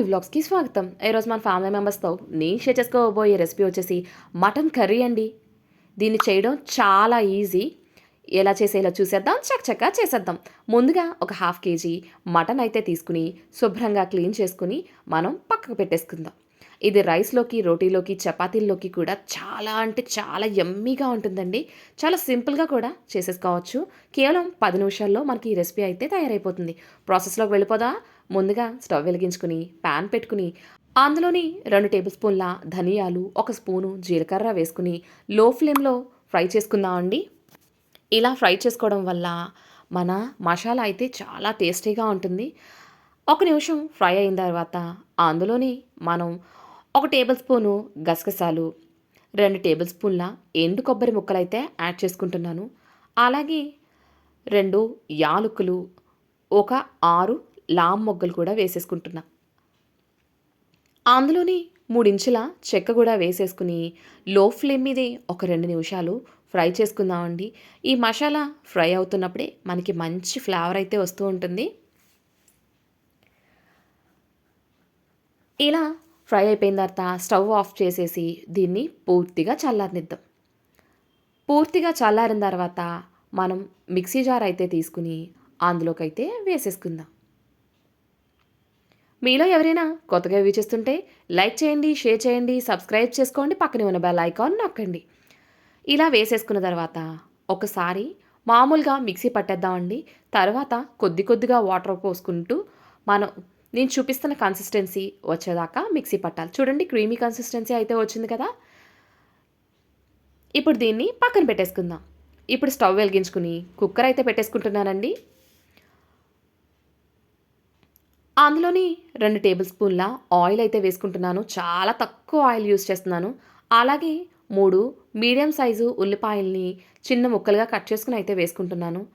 ఈ వ్లాగ్స్కి స్వాగతం. ఈరోజు మన ఫ్యామిలీ మెంబర్స్తో నేను షేర్ చేసుకోబోయే రెసిపీ వచ్చేసి మటన్ కర్రీ అండి. దీన్ని చేయడం చాలా ఈజీ ఎలా చేసేలా చూసేద్దాం? చక్కచక్క చేసేద్దాం. ముందుగా ఒక హాఫ్ కేజీ మటన్ అయితే తీసుకుని శుభ్రంగా క్లీన్ చేసుకుని మనం పక్కకు పెట్టేసుకుందాం. ఇది రైస్లోకి రోటీలోకి చపాతీల్లోకి కూడా చాలా అంటే చాలా ఎమ్మీగా ఉంటుందండి. చాలా సింపుల్గా కూడా చేసేసుకోవచ్చు. కేవలం పది నిమిషాల్లో మనకి ఈ రెసిపీ అయితే తయారైపోతుంది. ప్రాసెస్లోకి వెళ్ళిపోదా? ముందుగా స్టవ్ వెలిగించుకుని ప్యాన్ పెట్టుకుని అందులోని రెండు టేబుల్ స్పూన్ల ధనియాలు ఒక స్పూను జీలకర్ర వేసుకుని లో ఫ్లేమ్లో ఫ్రై చేసుకుందామండి ఇలా ఫ్రై చేసుకోవడం వల్ల మన మసాలా అయితే చాలా టేస్టీగా ఉంటుంది. ఒక నిమిషం ఫ్రై అయిన తర్వాత అందులోని మనం ఒక టేబుల్ స్పూను గసగసాలు రెండు టేబుల్ స్పూన్ల ఎండు కొబ్బరి ముక్కలైతే యాడ్ చేసుకుంటున్నాను. అలాగే రెండు యాలకులు ఒక ఆరు లామ్ మొగ్గలు కూడా వేసేసుకుంటున్నా. అందులోని మూడించుల చెక్క కూడా వేసేసుకుని లో ఫ్లేమ్ మీదే ఒక రెండు నిమిషాలు ఫ్రై చేసుకుందామండి. ఈ మసాలా ఫ్రై అవుతున్నప్పుడే మనకి మంచి ఫ్లేవర్ అయితే వస్తూ ఉంటుంది. ఇలా ఫ్రై అయిపోయిన తర్వాత స్టవ్ ఆఫ్ చేసేసి దీన్ని పూర్తిగా చల్లారనిద్దాం. పూర్తిగా చల్లారిన తర్వాత మనం మిక్సీ జార్ అయితే తీసుకుని అందులోకైతే వేసేసుకుందాం. మీలో ఎవరైనా కొత్తగా వీచిస్తుంటే లైక్ చేయండి షేర్ చేయండి సబ్స్క్రైబ్ చేసుకోండి పక్కనే ఉన్న బెల్ ఐకాన్ నొక్కండి. ఇలా వేసేసుకున్న తర్వాత ఒకసారి మామూలుగా మిక్సీ పట్టేద్దామండి. తర్వాత కొద్ది కొద్దిగా వాటర్ పోసుకుంటూ మనం నేను చూపిస్తున్న కన్సిస్టెన్సీ వచ్చేదాకా మిక్సీ పట్టాలి. చూడండి క్రీమీ కన్సిస్టెన్సీ అయితే వచ్చింది కదా. ఇప్పుడు దీన్ని పక్కన పెట్టేసుకుందాం. ఇప్పుడు స్టవ్ వెలిగించుకుని కుక్కర్ అయితే పెట్టేసుకుంటున్నానండి. అందులోని రెండు టేబుల్ స్పూన్ల ఆయిల్ అయితే వేసుకుంటున్నాను. చాలా తక్కువ ఆయిల్ యూస్ చేస్తున్నాను. అలాగే మూడు మీడియం సైజు ఉల్లిపాయల్ని చిన్న ముక్కలుగా కట్ చేసుకుని అయితే వేసుకుంటున్నాను.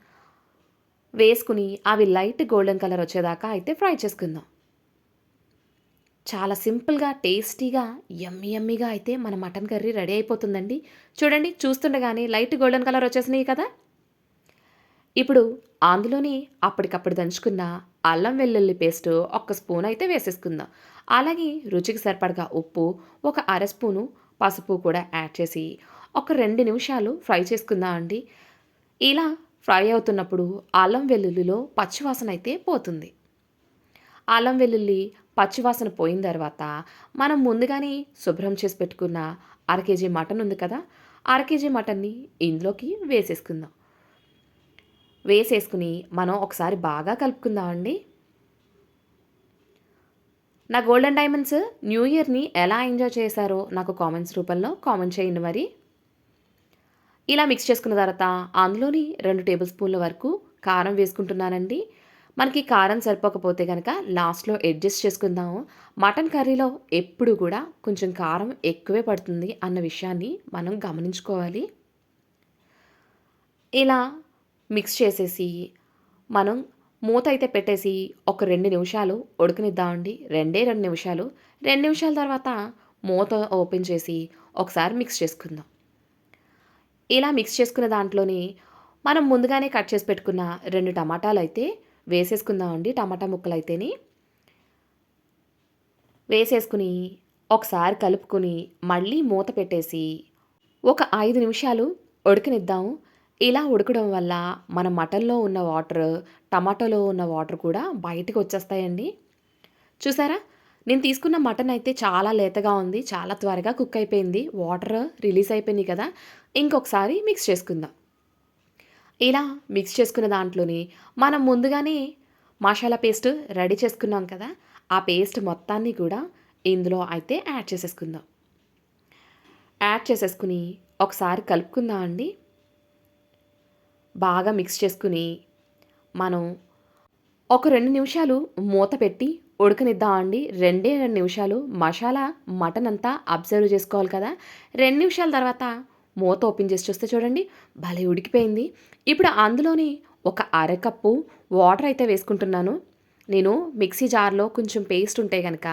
వేసుకుని అవి లైట్ గోల్డెన్ కలర్ వచ్చేదాకా అయితే ఫ్రై చేసుకుందాం. చాలా సింపుల్గా టేస్టీగా యమ్మీ యమ్మీగా అయితే మన మటన్ కర్రీ రెడీ అయిపోతుందండి. చూడండి చూస్తుండగానే లైట్ గోల్డెన్ కలర్ వచ్చేసినాయి కదా? ఇప్పుడు అందులోని అప్పటికప్పుడు దంచుకున్న అల్లం వెల్లుల్లి పేస్ట్ ఒక స్పూన్ అయితే వేసేసుకుందాం. అలాగే రుచికి సరిపడగా ఉప్పు ఒక అర స్పూను పసుపు కూడా యాడ్ చేసి ఒక రెండు నిమిషాలు ఫ్రై చేసుకుందాం అండి. ఇలా ఫ్రై అవుతున్నప్పుడు అల్లం వెల్లుల్లిలో పచ్చివాసన అయితే పోతుంది. అల్లం వెల్లుల్లి పచ్చివాసన పోయిన తర్వాత మనం ముందుగానే శుభ్రం చేసి పెట్టుకున్న అర కేజీ మటన్ ఉంది కదా అర కేజీ మటన్ని ఇందులోకి వేసేసుకుందాం. వేసేసుకుని మనం ఒకసారి బాగా కలుపుకుందామండి నా గోల్డెన్ డైమండ్స్ న్యూ ఇయర్ని ఎలా ఎంజాయ్ చేశారో నాకు కామెంట్స్ రూపంలో కామెంట్ చేయండి మరి. ఇలా మిక్స్ చేసుకున్న తర్వాత అందులోని రెండు టేబుల్ స్పూన్ల వరకు కారం వేసుకుంటున్నానండి. మనకి కారం సరిపోకపోతే కనుక లాస్ట్లో అడ్జస్ట్ చేసుకుందాము మటన్ కర్రీలో ఎప్పుడు కూడా కొంచెం కారం ఎక్కువే పడుతుంది అన్న విషయాన్ని మనం గమనించుకోవాలి. ఇలా మిక్స్ చేసేసి మనం మూత అయితే పెట్టేసి ఒక రెండు నిమిషాలు ఉడకనిద్దామండి. రెండే రెండు నిమిషాలు. రెండు నిమిషాల తర్వాత మూత ఓపెన్ చేసి ఒకసారి మిక్స్ చేసుకుందాం. ఇలా మిక్స్ చేసుకున్న దాంట్లోని మనం ముందుగానే కట్ చేసి పెట్టుకున్న రెండు టమాటాలు అయితే వేసేసుకుందామండి. టమాటా ముక్కలు అయితేని వేసేసుకుని ఒకసారి కలుపుకొని మళ్ళీ మూత పెట్టేసి ఒక ఐదు నిమిషాలు ఉడకనిద్దాము. ఇలా ఉడకడం వల్ల మన మటన్లో ఉన్న వాటర్ టమాటోలో ఉన్న వాటర్ కూడా బయటకు వచ్చేస్తాయండి. చూసారా? నేను తీసుకున్న మటన్ అయితే చాలా లేతగా ఉంది చాలా త్వరగా కుక్ అయిపోయింది. వాటర్ రిలీజ్ అయిపోయింది కదా ఇంకొకసారి మిక్స్ చేసుకుందాం. ఇలా మిక్స్ చేసుకున్న దాంట్లోని మనం ముందుగానే మసాలా పేస్ట్ రెడీ చేసుకున్నాం కదా ఆ పేస్ట్ మొత్తాన్ని కూడా ఇందులో అయితే యాడ్ చేసేసుకుందాం. యాడ్ చేసేసుకుని ఒకసారి కలుపుకుందాం అండి బాగా మిక్స్ చేసుకుని మనం ఒక రెండు నిమిషాలు మూత పెట్టి ఉడకనిద్దామండి రెండే రెండు నిమిషాలు మసాలా మటన్ అంతా అబ్జర్వ్ చేసుకోవాలి కదా. రెండు నిమిషాల తర్వాత మూత ఓపెన్ చేసి చూస్తే చూడండి భలే ఉడికిపోయింది. ఇప్పుడు అందులోని ఒక అరకప్పు వాటర్ అయితే వేసుకుంటున్నాను. నేను మిక్సీ జార్లో కొంచెం పేస్ట్ ఉంటే కనుక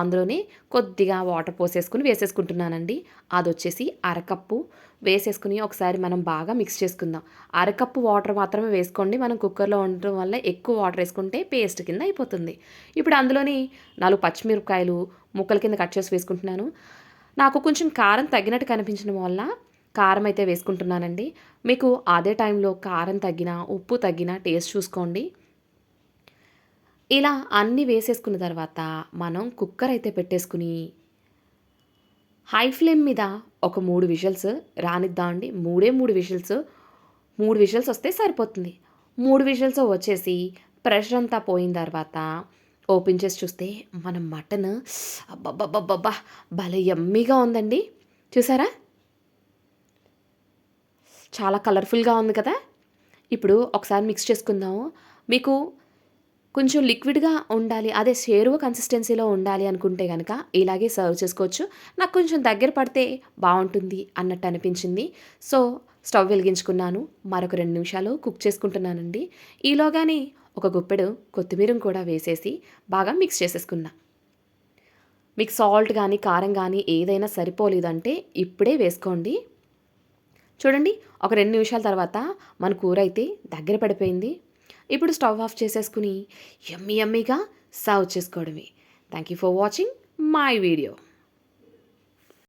అందులోనే కొద్దిగా వాటర్ పోసేసుకుని వేసేసుకుంటున్నానండి. అది వచ్చేసి అరకప్పు వేసేసుకుని ఒకసారి మనం బాగా మిక్స్ చేసుకుందాం. అరకప్పు వాటర్ మాత్రమే వేసుకోండి. మనం కుక్కర్లో ఉండటం వల్ల ఎక్కువ వాటర్ వేసుకుంటే పేస్ట్ కింద అయిపోతుంది. ఇప్పుడు అందులోని నాలుగు పచ్చిమిరపకాయలు ముక్కల కింద కట్ చేసి వేసుకుంటున్నాను. నాకు కొంచెం కారం తగ్గినట్టు కనిపించడం వల్ల కారం అయితే వేసుకుంటున్నానండి. మీకు అదే టైంలో కారం తగ్గిన ఉప్పు తగ్గిన టేస్ట్ చూసుకోండి. ఇలా అన్నీ వేసేసుకున్న తర్వాత మనం కుక్కర్ అయితే పెట్టేసుకుని హై ఫ్లేమ్ మీద ఒక మూడు విషల్స్ రానిద్దామండి. మూడే మూడు విషల్స్ మూడు విషల్స్ వస్తే సరిపోతుంది. మూడు విషల్స్ వచ్చేసి ప్రెషర్ అంతా పోయిన తర్వాత ఓపెన్ చేసి చూస్తే మన మటన్ అబ్బబ్బబ్బబ్బా భలే ఎమ్మీగా ఉందండి. చూసారా? చాలా కలర్ఫుల్గా ఉంది కదా. ఇప్పుడు ఒకసారి మిక్స్ చేసుకుందాము. మీకు కొంచెం లిక్విడ్గా ఉండాలి. అదే షేరువ కన్సిస్టెన్సీలో ఉండాలి అనుకుంటే కనుక ఇలాగే సర్వ్ చేసుకోవచ్చు. నాకు కొంచెం దగ్గర పడితే బాగుంటుంది అన్నట్టు అనిపించింది. సో స్టవ్ వెలిగించుకున్నాను. మరొక రెండు నిమిషాలు కుక్ చేసుకుంటున్నానండి. ఈలోగానే ఒక గుప్పెడు కొత్తిమీరం కూడా వేసేసి బాగా మిక్స్ చేసేసుకున్నా. మీకు సాల్ట్ కానీ కారం కానీ ఏదైనా సరిపోలేదంటే ఇప్పుడే వేసుకోండి. చూడండి ఒక రెండు నిమిషాల తర్వాత మన కూర అయితే దగ్గర పడిపోయింది. ఇప్పుడు స్టవ్ ఆఫ్ చేసేసుకుని యమ్మీ యమ్మీగా సర్వ్ చేసుకోవడమే. Thank you for watching my video